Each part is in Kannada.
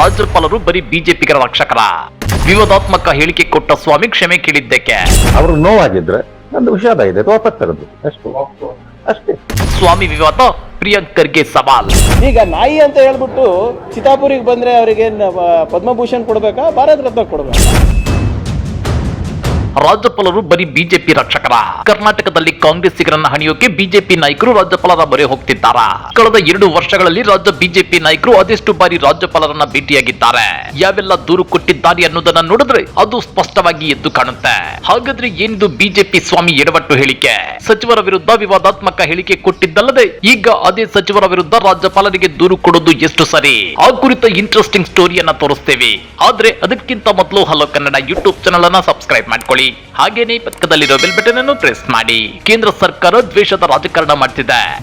ರಾಜ್ಯಪಾಲರು ಬರೀ ಬಿಜೆಪಿಗರ ರಕ್ಷಕರ. ವಿವಾದಾತ್ಮಕ ಹೇಳಿಕೆ ಕೊಟ್ಟ ಸ್ವಾಮಿ ಕ್ಷಮೆ ಕೇಳಿದ್ದಕ್ಕೆ. ಅವರು ನೋವಾಗಿದ್ರೆ ನಂದು ವಿಷಾದ ಇದೆ ಅಷ್ಟೇ. ಅಷ್ಟೇ. ಸ್ವಾಮಿ ವಿವಾದ ಪ್ರಿಯಾಂಕರ್ಗೆ ಸವಾಲ್. ಈಗ ನಾಯಿ ಅಂತ ಹೇಳ್ಬಿಟ್ಟು ಚಿತಾಪುರಿಗೆ ಬಂದ್ರೆ ಅವರಿಗೆ ಪದ್ಮಭೂಷಣ್ ಕೊಡ್ಬೇಕಾ ಭಾರತ ರತ್ನ ಕೊಡ್ಬೇಕಾ? ರಾಜ್ಯಪಾಲರು ಬರೀ ಬಿಜೆಪಿ ರಕ್ಷಕರ. ಕರ್ನಾಟಕದಲ್ಲಿ ಕಾಂಗ್ರೆಸ್ಸಿಗರನ್ನ ಹಣಿಯೋಕೆ ಬಿಜೆಪಿ ನಾಯಕರು ರಾಜ್ಯಪಾಲರ ಬರೆ ಹೋಗ್ತಿದ್ದಾರಾ. ಕಳೆದ ಎರಡು ವರ್ಷಗಳಲ್ಲಿ ರಾಜ್ಯ ಬಿಜೆಪಿ ನಾಯಕರು ಅದೆಷ್ಟು ಬಾರಿ ರಾಜ್ಯಪಾಲರನ್ನ ಭೇಟಿಯಾಗಿದ್ದಾರೆ. ಯಾವೆಲ್ಲ ದೂರು ಕೊಟ್ಟಿದ್ದಾರೆ ಅನ್ನೋದನ್ನ ನೋಡಿದ್ರೆ ಅದು ಸ್ಪಷ್ಟವಾಗಿ ಎದ್ದು ಕಾಣುತ್ತೆ. ಹಾಗಾದ್ರೆ ಏನಿದು ಬಿಜೆಪಿ ಸ್ವಾಮಿ ಎಡವಟ್ಟು ಹೇಳಿಕೆ? ಸಚಿವರ ವಿರುದ್ಧ ವಿವಾದಾತ್ಮಕ ಹೇಳಿಕೆ ಕೊಟ್ಟಿದ್ದಲ್ಲದೆ ಈಗ ಅದೇ ಸಚಿವರ ವಿರುದ್ಧ ರಾಜ್ಯಪಾಲರಿಗೆ ದೂರು ಕೊಡೋದು ಎಷ್ಟು ಸರಿ? ಆ ಕುರಿತ ಇಂಟ್ರೆಸ್ಟಿಂಗ್ ಸ್ಟೋರಿಯನ್ನ ತೋರಿಸ್ತೇವೆ. ಆದ್ರೆ ಅದಕ್ಕಿಂತ ಮೊದಲು ಹಲೋ ಕನ್ನಡ ಯೂಟ್ಯೂಬ್ ಚಾನಲ್ ಅನ್ನ ಸಬ್ಸ್ಕ್ರೈಬ್ ಮಾಡ್ಕೊಳ್ಳಿ. ಹಾಗೇನೆ ಪಕ್ಕದಲ್ಲಿರೋ ಬೆಲ್ ಬಟನ್ ಅನ್ನು ಪ್ರೆಸ್ ಮಾಡಿ. ಕೇಂದ್ರ ಸರ್ಕಾರ ದ್ವೇಷದ ರಾಜಕಾರಣ ಮಾಡ್ತಿದೆ.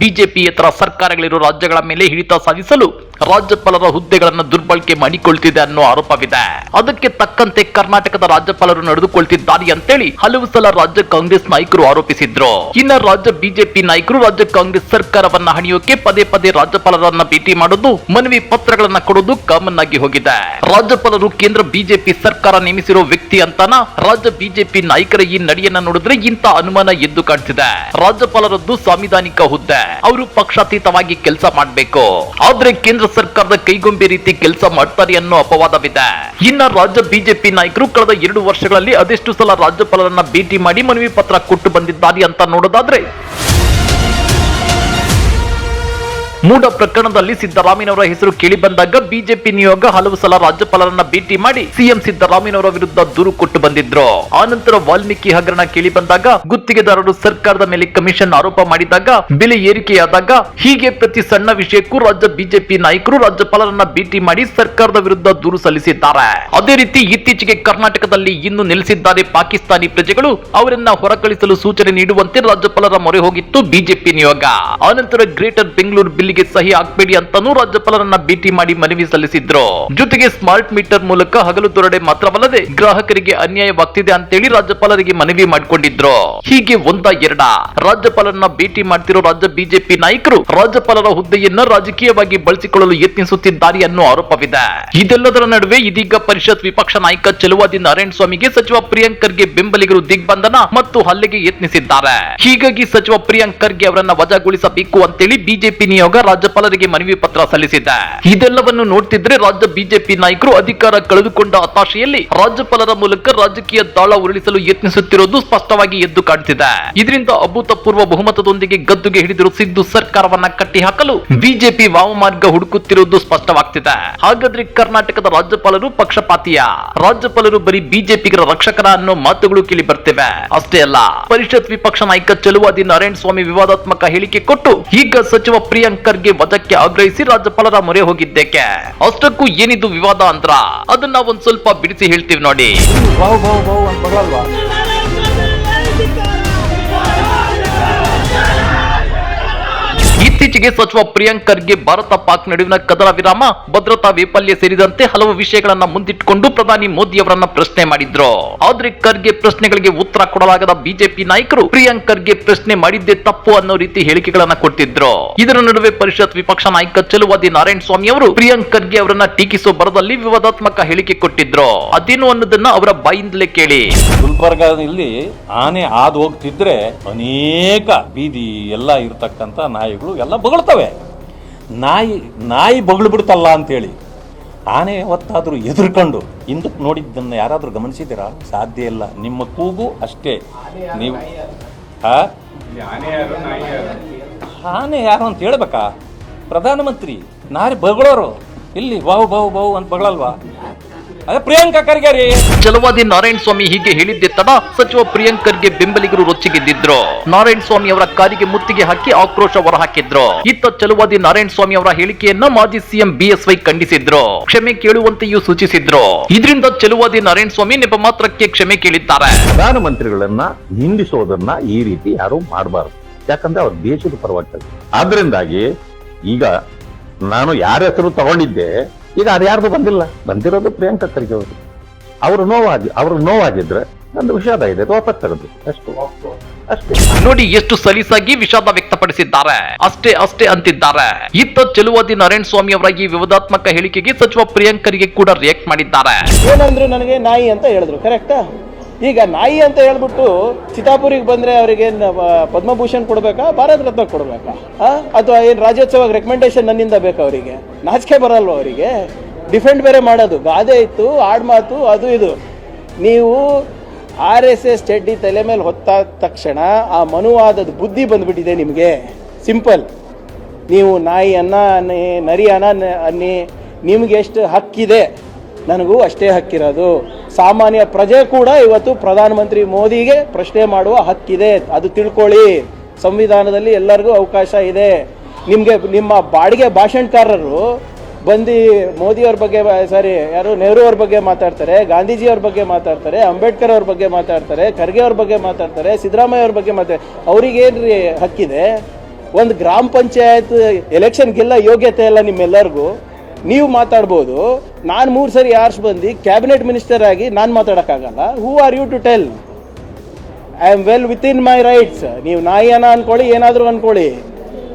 ಹತ್ರ ಸರ್ಕಾರಗಳಿರುವ ರಾಜ್ಯಗಳ ಮೇಲೆ ಹಿಡಿತ ಸಾಧಿಸಲು ರಾಜ್ಯಪಾಲರ ಹುದ್ದೆಗಳನ್ನು ದುರ್ಬಳಕೆ ಮಾಡಿಕೊಳ್ತಿದೆ ಅನ್ನೋ ಆರೋಪವಿದೆ. ಅದಕ್ಕೆ ತಕ್ಕಂತೆ ಕರ್ನಾಟಕದ ರಾಜ್ಯಪಾಲರು ನಡೆದುಕೊಳ್ತಿದ್ದಾರೆ ಅಂತೇಳಿ ಹಲವು ಸಲ ರಾಜ್ಯ ಕಾಂಗ್ರೆಸ್ ನಾಯಕರು ಆರೋಪಿಸಿದ್ರು. ಇನ್ನ ರಾಜ್ಯ ಬಿಜೆಪಿ ನಾಯಕರು ರಾಜ್ಯ ಕಾಂಗ್ರೆಸ್ ಸರ್ಕಾರವನ್ನ ಹಣಿಯೋಕೆ ಪದೇ ಪದೇ ರಾಜ್ಯಪಾಲರನ್ನ ಭೇಟಿ ಮಾಡೋದು, ಮನವಿ ಪತ್ರಗಳನ್ನ ಕೊಡೋದು ಕಾಮನ್ ಆಗಿ ಹೋಗಿದೆ. ರಾಜ್ಯಪಾಲರು ಕೇಂದ್ರ ಬಿಜೆಪಿ ಸರ್ಕಾರ ನೇಮಿಸಿರೋ ವ್ಯಕ್ತಿ ಅಂತಾನ ರಾಜ್ಯ ಬಿಜೆಪಿ ನಾಯಕರ ಈ ನಡೆಯನ್ನ ನೋಡಿದ್ರೆ ಇಂತ ಅನುಮಾನ ಎದ್ದು ಕಾಣ್ತಿದೆ. ರಾಜ್ಯಪಾಲರದ್ದು ಸಾಂವಿಧಾನಿಕ ಹುದ್ದೆ, ಅವರು ಪಕ್ಷಾತೀತವಾಗಿ ಕೆಲಸ ಮಾಡಬೇಕು. ಆದ್ರೆ ಕೇಂದ್ರ ಸರ್ಕಾರದ ಕೈಗೊಂಬೆ ರೀತಿ ಕೆಲಸ ಮಾಡ್ತಾರೆ ಅನ್ನೋ ಅಪವಾದವಿದೆ. ಇನ್ನ ರಾಜ್ಯ ಬಿಜೆಪಿ ನಾಯಕರು ಕಳೆದ ಎರಡು ವರ್ಷಗಳಲ್ಲಿ ಅದೆಷ್ಟು ಸಲ ರಾಜ್ಯಪಾಲರನ್ನ ಭೇಟಿ ಮಾಡಿ ಮನವಿ ಪತ್ರ ಕೊಟ್ಟು ಬಂದಿದ್ದಾರೆ ಅಂತ ನೋಡೋದಾದ್ರೆ ಮೂಡ ಪ್ರಕರಣದಲ್ಲಿ ಸಿದ್ದರಾಮಯ್ಯನವರ ಹೆಸರು ಕೇಳಿ ಬಂದಾಗ ಬಿಜೆಪಿ ನಿಯೋಗ ಹಲವು ಸಲ ರಾಜ್ಯಪಾಲರನ್ನ ಭೇಟಿ ಮಾಡಿ ಸಿಎಂ ಸಿದ್ದರಾಮಯ್ಯನವರ ವಿರುದ್ಧ ದೂರು ಕೊಟ್ಟು ಬಂದಿದ್ರು. ಆನಂತರ ವಾಲ್ಮೀಕಿ ಹಗರಣ ಕೇಳಿ ಬಂದಾಗ ಗುತ್ತಿಗೆದಾರರು ಸರ್ಕಾರದ ಮೇಲೆ ಕಮಿಷನ್ ಆರೋಪ ಮಾಡಿದಾಗ, ಬೆಲೆ ಏರಿಕೆಯಾದಾಗ ಹೀಗೆ ಪ್ರತಿ ಸಣ್ಣ ವಿಷಯಕ್ಕೂ ರಾಜ್ಯ ಬಿಜೆಪಿ ನಾಯಕರು ರಾಜ್ಯಪಾಲರನ್ನ ಭೇಟಿ ಮಾಡಿ ಸರ್ಕಾರದ ವಿರುದ್ಧ ದೂರು ಸಲ್ಲಿಸಿದ್ದಾರೆ. ಅದೇ ರೀತಿ ಇತ್ತೀಚೆಗೆ ಕರ್ನಾಟಕದಲ್ಲಿ ಇನ್ನು ನೆಲೆಸಿದ್ದಾರೆ ಪಾಕಿಸ್ತಾನಿ ಪ್ರಜೆಗಳು. ಅವರನ್ನ ಹೊರಕಳಿಸಲು ಸೂಚನೆ ನೀಡುವಂತೆ ರಾಜ್ಯಪಾಲರ ಮೊರೆ ಹೋಗಿತ್ತು ಬಿಜೆಪಿ ನಿಯೋಗ. ಆನಂತರ ಗ್ರೇಟರ್ ಬೆಂಗಳೂರು ಬಿಲ್ಲಿಗೆ ಸಹಿ ಹಾಕ್ಬೇಡಿ ಅಂತಾನೂ ರಾಜ್ಯಪಾಲರನ್ನ ಭೇಟಿ ಮಾಡಿ ಮನವಿ ಸಲ್ಲಿಸಿದ್ರು. ಜೊತೆಗೆ ಸ್ಮಾರ್ಟ್ ಮೀಟರ್ ಮೂಲಕ ಹಗಲು ದೊರಡೆ ಮಾತ್ರವಲ್ಲದೆ ಗ್ರಾಹಕರಿಗೆ ಅನ್ಯಾಯವಾಗ್ತಿದೆ ಅಂತೇಳಿ ರಾಜ್ಯಪಾಲರಿಗೆ ಮನವಿ ಮಾಡಿಕೊಂಡಿದ್ರು. ಹೀಗೆ ಒಂದ ಎರಡ. ರಾಜ್ಯಪಾಲರನ್ನ ಭೇಟಿ ಮಾಡ್ತಿರೋ ರಾಜ್ಯ ಬಿಜೆಪಿ ನಾಯಕರು ರಾಜ್ಯಪಾಲರ ಹುದ್ದೆಯನ್ನ ರಾಜಕೀಯವಾಗಿ ಬಳಸಿಕೊಳ್ಳಲು ಯತ್ನಿಸುತ್ತಿದ್ದಾರೆ ಅನ್ನೋ ಆರೋಪವಿದೆ. ಇದೆಲ್ಲದರ ನಡುವೆ ಇದೀಗ ಪರಿಷತ್ ವಿಪಕ್ಷ ನಾಯಕ ಚೆಲುವಾದಿ ನಾರಾಯಣ ಸ್ವಾಮಿಗೆ ಸಚಿವ ಪ್ರಿಯಾಂಕರ್ಗೆ ಬೆಂಬಲಿಗರು ದಿಗ್ಬಂಧನ ಮತ್ತು ಹಲ್ಲೆಗೆ ಯತ್ನಿಸಿದ್ದಾರೆ. ಹೀಗಾಗಿ ಸಚಿವ ಪ್ರಿಯಾಂಕರ್ಗೆ ಅವರನ್ನ ವಜಾಗೊಳಿಸಬೇಕು ಅಂತೇಳಿ ಬಿಜೆಪಿ ನಿಯೋಗ ರಾಜ್ಯಪಾಲರಿಗೆ ಮನವಿ ಪತ್ರ ಸಲ್ಲಿಸಿದೆ. ಇದೆಲ್ಲವನ್ನು ನೋಡ್ತಿದ್ರೆ ರಾಜ್ಯ ಬಿಜೆಪಿ ನಾಯಕರು ಅಧಿಕಾರ ಕಳೆದುಕೊಂಡ ಹತಾಶೆಯಲ್ಲಿ ರಾಜ್ಯಪಾಲರ ಮೂಲಕ ರಾಜಕೀಯ ದಾಳ ಉರುಳಿಸಲು ಯತ್ನಿಸುತ್ತಿರುವುದು ಸ್ಪಷ್ಟವಾಗಿ ಎದ್ದು ಕಾಣ್ತಿದೆ. ಇದರಿಂದ ಅಭೂತಪೂರ್ವ ಬಹುಮತದೊಂದಿಗೆ ಗದ್ದುಗೆ ಹಿಡಿದಿರುವ ಸಿದ್ದು ಸರ್ಕಾರವನ್ನ ಕಟ್ಟಿಹಾಕಲು ಬಿಜೆಪಿ ವಾಮಮಾರ್ಗ ಹುಡುಕುತ್ತಿರುವುದು ಸ್ಪಷ್ಟವಾಗ್ತಿದೆ. ಹಾಗಾದ್ರೆ ಕರ್ನಾಟಕದ ರಾಜ್ಯಪಾಲರು ಪಕ್ಷಪಾತಿಯ? ರಾಜ್ಯಪಾಲರು ಬರೀ ಬಿಜೆಪಿಗರ ರಕ್ಷಕರ ಅನ್ನೋ ಮಾತುಗಳು ಕೇಳಿ ಬರ್ತಿವೆ. ಅಷ್ಟೇ ಅಲ್ಲ, ಪರಿಷತ್ ವಿಪಕ್ಷ ನಾಯಕ ಚಲುವಾದಿ ನಾರಾಯಣ ಸ್ವಾಮಿ ವಿವಾದಾತ್ಮಕ ಹೇಳಿಕೆ ಕೊಟ್ಟು ಈಗ ಸಚಿವ ಪ್ರಿಯಾಂಕ್ ಖರ್ಗೆ ವಧಕ್ಕೆ ಆಗ್ರಹಿಸಿ ರಾಜ್ಯಪಾಲರ ಮೊರೆ ಹೋಗಿದ್ದೇಕೆ? ಅಷ್ಟಕ್ಕೂ ಏನಿದು ವಿವಾದ ಅಂದ್ರ? ಅದನ್ನ ಒಂದ್ ಸ್ವಲ್ಪ ಬಿಡಿಸಿ ಹೇಳ್ತೀವಿ ನೋಡಿ. ಇತ್ತೀಚೆಗೆ ಸಚಿವ ಪ್ರಿಯಾಂಕ್ ಖರ್ಗೆ ಭಾರತ ಪಾಕ್ ನಡುವಿನ ಕದನ ವಿರಾಮ, ಭದ್ರತಾ ವೈಫಲ್ಯ ಸೇರಿದಂತೆ ಹಲವು ವಿಷಯಗಳನ್ನ ಮುಂದಿಟ್ಟುಕೊಂಡು ಪ್ರಧಾನಿ ಮೋದಿ ಅವರನ್ನ ಪ್ರಶ್ನೆ ಮಾಡಿದ್ರು. ಆದ್ರೆ ಖರ್ಗೆ ಪ್ರಶ್ನೆಗಳಿಗೆ ಉತ್ತರ ಕೊಡಲಾಗದ ಬಿಜೆಪಿ ನಾಯಕರು ಪ್ರಿಯಾಂಕ್ ಖರ್ಗೆ ಪ್ರಶ್ನೆ ಮಾಡಿದ್ದೇ ತಪ್ಪು ಅನ್ನೋ ರೀತಿ ಹೇಳಿಕೆಗಳನ್ನ ಕೊಟ್ಟಿದ್ರು. ಇದರ ನಡುವೆ ಪರಿಷತ್ ವಿಪಕ್ಷ ನಾಯಕ ಚಲುವಾದಿ ನಾರಾಯಣ ಸ್ವಾಮಿ ಅವರು ಪ್ರಿಯಾಂಕ್ ಖರ್ಗೆ ಅವರನ್ನ ಟೀಕಿಸುವ ಬರದಲ್ಲಿ ವಿವಾದಾತ್ಮಕ ಹೇಳಿಕೆ ಕೊಟ್ಟಿದ್ರು. ಅದೇನು ಅನ್ನೋದನ್ನ ಅವರ ಬಾಯಿಂದಲೇ ಕೇಳಿ. ಗುಲ್ಬರ್ಗಾದಲ್ಲಿ ಆನೆ ಹಾದು ಹೋಗ್ತಿದ್ರೆ ಅನೇಕ ಬೀದಿ ಎಲ್ಲ ಇರ್ತಕ್ಕಂತ ನಾಯಿಗಳು ಎಲ್ಲ ಬೊಗಳ್ತವೆ. ನಾಯಿ ನಾಯಿ ಬಗಳು ಬಿಡ್ತಲ್ಲ ಅಂತೇಳಿ ಆನೆ ಹೊತ್ತಾದರೂ ಎದುರ್ಕೊಂಡು ಹಿಂದಕ್ಕೆ ನೋಡಿದ್ದನ್ನು ಯಾರಾದರೂ ಗಮನಿಸಿದ್ದೀರಾ? ಸಾಧ್ಯ ಇಲ್ಲ. ನಿಮ್ಮ ಕೂಗು ಅಷ್ಟೇ. ನೀವು? ಆನೆ ಯಾರು ಅಂತ ಹೇಳ್ಬೇಕಾ? ಪ್ರಧಾನಮಂತ್ರಿ, ನಾರಿ ಬಗಳೋರು ಇಲ್ಲಿ ಬಾವು ಬಾವು ಬಾವು ಅಂತ ಬಗಳಲ್ವಾ? ಅದೇ ಪ್ರಿಯಾಂಕಾ ಖರ್ಗೆ ರೀ. ನಾರಾಯಣ ಸ್ವಾಮಿ ಹೀಗೆ ಹೇಳಿದ್ದೆ ತಡ ಸಚಿವ ಪ್ರಿಯಾಂಕ್ ಖರ್ಗೆ ಬೆಂಬಲಿಗರು ರೊಚ್ಚಿಗೆದ್ದಿದ್ರು ನಾರಾಯಣ ಸ್ವಾಮಿ ಅವರ ಕಾರಿಗೆ ಮುತ್ತಿಗೆ ಹಾಕಿ ಆಕ್ರೋಶ ಹೊರ ಹಾಕಿದ್ರು ಇತ್ತ ಚಲುವಾದಿ ನಾರಾಯಣ ಸ್ವಾಮಿ ಅವರ ಹೇಳಿಕೆಯನ್ನ ಮಾಜಿ ಸಿಎಂ ಬಿಎಸ್ವೈ ಖಂಡಿಸಿದ್ರು. ಕ್ಷಮೆ ಕೇಳುವಂತೆಯೂ ಸೂಚಿಸಿದ್ರು. ಇದರಿಂದ ಚಲುವಾದಿ ನಾರಾಯಣ ಸ್ವಾಮಿ ನೆಪ ಮಾತ್ರಕ್ಕೆ ಕ್ಷಮೆ ಕೇಳಿದ್ದಾರೆ. ಪ್ರಧಾನಮಂತ್ರಿಗಳನ್ನ ನಿಂದಿಸೋದನ್ನ ಈ ರೀತಿ ಯಾರು ಮಾಡಬಾರದು. ಯಾಕಂದ್ರೆ ಅವ್ರ ದೇಶದ ಪರವಾಗಿ ಆದ್ರಿಂದಾಗಿ ಈಗ ನಾನು ಯಾರ ಹೆಸರು ತಗೊಂಡಿದ್ದೆ ಈಗ ಅದು ಯಾರ್ದು ಬಂದಿಲ್ಲ. ಬಂದಿರೋದು ಪ್ರಿಯಾಂಕಾ ಖರ್ಗೆ ಅವರು. ಅವರು ನೋವಾಗಿ ಅವರು ನೋವಾಗಿದ್ರೆ ನಂದು ವಿಷಾದ ಇದೆ ವಾಪಸ್ ತರದು. ಅಷ್ಟು ಅಷ್ಟೇ. ನೋಡಿ ಎಷ್ಟು ಸಲೀಸಾಗಿ ವಿಷಾದ ವ್ಯಕ್ತಪಡಿಸಿದ್ದಾರೆ. ಅಷ್ಟೇ ಅಷ್ಟೇ ಅಂತಿದ್ದಾರೆ. ಇತ್ತ ಚೆಲುವಾದಿ ನಾರಾಯಣ ಸ್ವಾಮಿ ಅವರ ಈ ವಿವಾದಾತ್ಮಕ ಹೇಳಿಕೆಗೆ ಸಚಿವ ಪ್ರಿಯಾಂಕರಿಗೆ ಕೂಡ ರಿಯಾಕ್ಟ್ ಮಾಡಿದ್ದಾರೆ. ಏನಂದ್ರು ನನಗೆ ನಾಯಿ ಅಂತ ಹೇಳಿದ್ರು ಕರೆಕ್ಟಾ ಈಗ ನಾಯಿ ಅಂತ ಹೇಳ್ಬಿಟ್ಟು ಚಿತಾಪುರಿಗೆ ಬಂದ್ರೆ ಅವರಿಗೆ ಪದ್ಮಭೂಷಣ್ ಕೊಡಬೇಕಾ? ಭಾರತ ರತ್ನ ಕೊಡಬೇಕಾ? ಅಥವಾ ಏನು ರಾಜ್ಯೋತ್ಸವ ರೆಕಮೆಂಡೇಶನ್ ನನ್ನಿಂದ ಬೇಕಾ ಅವರಿಗೆ? ನಾಚಿಕೆ ಬರಲ್ವ ಅವರಿಗೆ? ಡಿಫೆಂಡ್ ಬೇರೆ ಮಾಡೋದು. ಗಾದೆ ಇತ್ತು ಆಡ್ಮಾತು ಅದು ಇದು. ನೀವು ಆರ್ ಎಸ್ ಎಸ್ ಚಡ್ಡಿ ತಲೆ ಮೇಲೆ ಹೊತ್ತಾದ ತಕ್ಷಣ ಆ ಮನುವಾದದ ಬುದ್ಧಿ ಬಂದ್ಬಿಟ್ಟಿದೆ ನಿಮಗೆ. ಸಿಂಪಲ್ ನೀವು ನಾಯಿ ಅನ್ನ, ಅನ್ನಿ, ನರಿ ಅನ್ನ ಅನ್ನಿ, ನಿಮ್ಗೆ ಎಷ್ಟು ಹಕ್ಕಿದೆ? ನನಗೂ ಅಷ್ಟೇ ಹಕ್ಕಿರೋದು. ಸಾಮಾನ್ಯ ಪ್ರಜೆ ಕೂಡ ಇವತ್ತು ಪ್ರಧಾನಮಂತ್ರಿ ಮೋದಿಗೆ ಪ್ರಶ್ನೆ ಮಾಡುವ ಹಕ್ಕಿದೆ. ಅದು ತಿಳ್ಕೊಳ್ಳಿ. ಸಂವಿಧಾನದಲ್ಲಿ ಎಲ್ಲರಿಗೂ ಅವಕಾಶ ಇದೆ. ನಿಮಗೆ ನಿಮ್ಮ ಬಾಡಿಗೆ ಭಾಷಣಕಾರರು ಬಂದು ಮೋದಿಯವ್ರ ಬಗ್ಗೆ ಸಾರಿ ಯಾರು, ನೆಹರು ಅವ್ರ ಬಗ್ಗೆ ಮಾತಾಡ್ತಾರೆ ಗಾಂಧೀಜಿಯವ್ರ ಬಗ್ಗೆ ಮಾತಾಡ್ತಾರೆ, ಅಂಬೇಡ್ಕರ್ ಅವ್ರ ಬಗ್ಗೆ ಮಾತಾಡ್ತಾರೆ, ಖರ್ಗೆ ಅವ್ರ ಬಗ್ಗೆ ಮಾತಾಡ್ತಾರೆ, ಸಿದ್ದರಾಮಯ್ಯ ಅವ್ರ ಬಗ್ಗೆ ಮಾತಾಡ್ತಾರೆ. ರೀ ಹಕ್ಕಿದೆ? ಒಂದು ಗ್ರಾಮ ಪಂಚಾಯತ್ ಎಲೆಕ್ಷನ್ ಗೆಲ್ಲ ಯೋಗ್ಯತೆ ಇಲ್ಲ ನಿಮ್ಮೆಲ್ಲರಿಗೂ? ನೀವು ಮಾತಾಡ್ಬೋದು. ನಾನು ಮೂರು ಸರಿ ಆರ್ಸ್ ಬಂದು ಕ್ಯಾಬಿನೆಟ್ ಮಿನಿಸ್ಟರ್ ಆಗಿ ನಾನು ಮಾತಾಡೋಕ್ಕಾಗಲ್ಲ. Who are you to tell I am well with in my rights ನೀವು ನಾಯಿಯನ ಅನ್ಕೊಳ್ಳಿ, ಏನಾದರೂ ಅನ್ಕೊಳ್ಳಿ.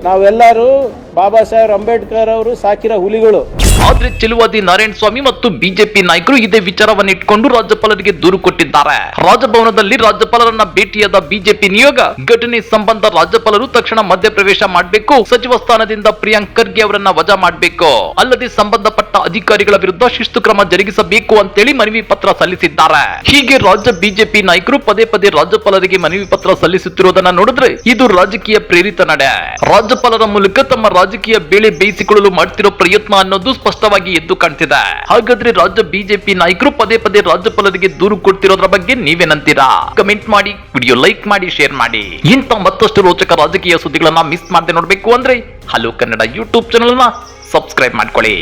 ನಾವೆಲ್ಲರೂ ಬಾಬಾ ಸಾಹೇಬ್ ಅಂಬೇಡ್ಕರ್ ಅವರು ಸಾಕಿರೋ ಹುಲಿಗಳು. ಆದ್ರೆ ಚೆಲುವಾದಿ ನಾರಾಯಣ ಸ್ವಾಮಿ ಮತ್ತು ಬಿಜೆಪಿ ನಾಯಕರು ಇದೇ ವಿಚಾರವನ್ನು ಇಟ್ಕೊಂಡು ರಾಜ್ಯಪಾಲರಿಗೆ ದೂರು ಕೊಟ್ಟಿದ್ದಾರೆ. ರಾಜಭವನದಲ್ಲಿ ರಾಜ್ಯಪಾಲರನ್ನ ಭೇಟಿಯಾದ ಬಿಜೆಪಿ ನಿಯೋಗ ಘಟನೆ ಸಂಬಂಧ ರಾಜ್ಯಪಾಲರು ತಕ್ಷಣ ಮಧ್ಯಪ್ರವೇಶ ಮಾಡಬೇಕು, ಸಚಿವ ಸ್ಥಾನದಿಂದ ಪ್ರಿಯಾಂಕ್ ಖರ್ಗೆ ಅವರನ್ನ ವಜಾ ಮಾಡಬೇಕು. ಅಲ್ಲದೆ ಸಂಬಂಧಪಟ್ಟ ಅಧಿಕಾರಿಗಳ ವಿರುದ್ಧ ಶಿಸ್ತು ಕ್ರಮ ಜರುಗಿಸಬೇಕು ಅಂತೇಳಿ ಮನವಿ ಪತ್ರ ಸಲ್ಲಿಸಿದ್ದಾರೆ. ಹೀಗೆ ರಾಜ್ಯ ಬಿಜೆಪಿ ನಾಯಕರು ಪದೇ ಪದೇ ರಾಜ್ಯಪಾಲರಿಗೆ ಮನವಿ ಪತ್ರ ಸಲ್ಲಿಸುತ್ತಿರುವುದನ್ನ ನೋಡಿದ್ರೆ ಇದು ರಾಜಕೀಯ ಪ್ರೇರಿತ ನಡೆ. ರಾಜ್ಯಪಾಲರ ಮೂಲಕ ತಮ್ಮ ರಾಜಕೀಯ ಬೇಳೆ ಬೇಯಿಸಿಕೊಳ್ಳಲು ಮಾಡ್ತಿರೋ ಪ್ರಯತ್ನ ಅನ್ನೋದು ಸ್ಪಷ್ಟವಾಗಿ ಎದ್ದು ಕಾಣ್ತಿದೆ. ಹಾಗಾದ್ರೆ ರಾಜ್ಯ ಬಿಜೆಪಿ ನಾಯಕರು ಪದೇ ಪದೇ ರಾಜ್ಯಪಾಲರಿಗೆ ದೂರು ಕೊಡ್ತಿರೋದ್ರ ಬಗ್ಗೆ ನೀವೇನಂತೀರಾ? ಕಮೆಂಟ್ ಮಾಡಿ ವಿಡಿಯೋ ಲೈಕ್ ಮಾಡಿ ಶೇರ್ ಮಾಡಿ. ಇಂಥ ಮತ್ತಷ್ಟು ರೋಚಕ ರಾಜಕೀಯ ಸುದ್ದಿಗಳನ್ನ ಮಿಸ್ ಮಾಡದೆ ನೋಡ್ಬೇಕು ಅಂದ್ರೆ ಹಲೋ ಕನ್ನಡ ಯೂಟ್ಯೂಬ್ ಚಾನೆಲ್ನ ಸಬ್ಸ್ಕ್ರೈಬ್ ಮಾಡ್ಕೊಳ್ಳಿ.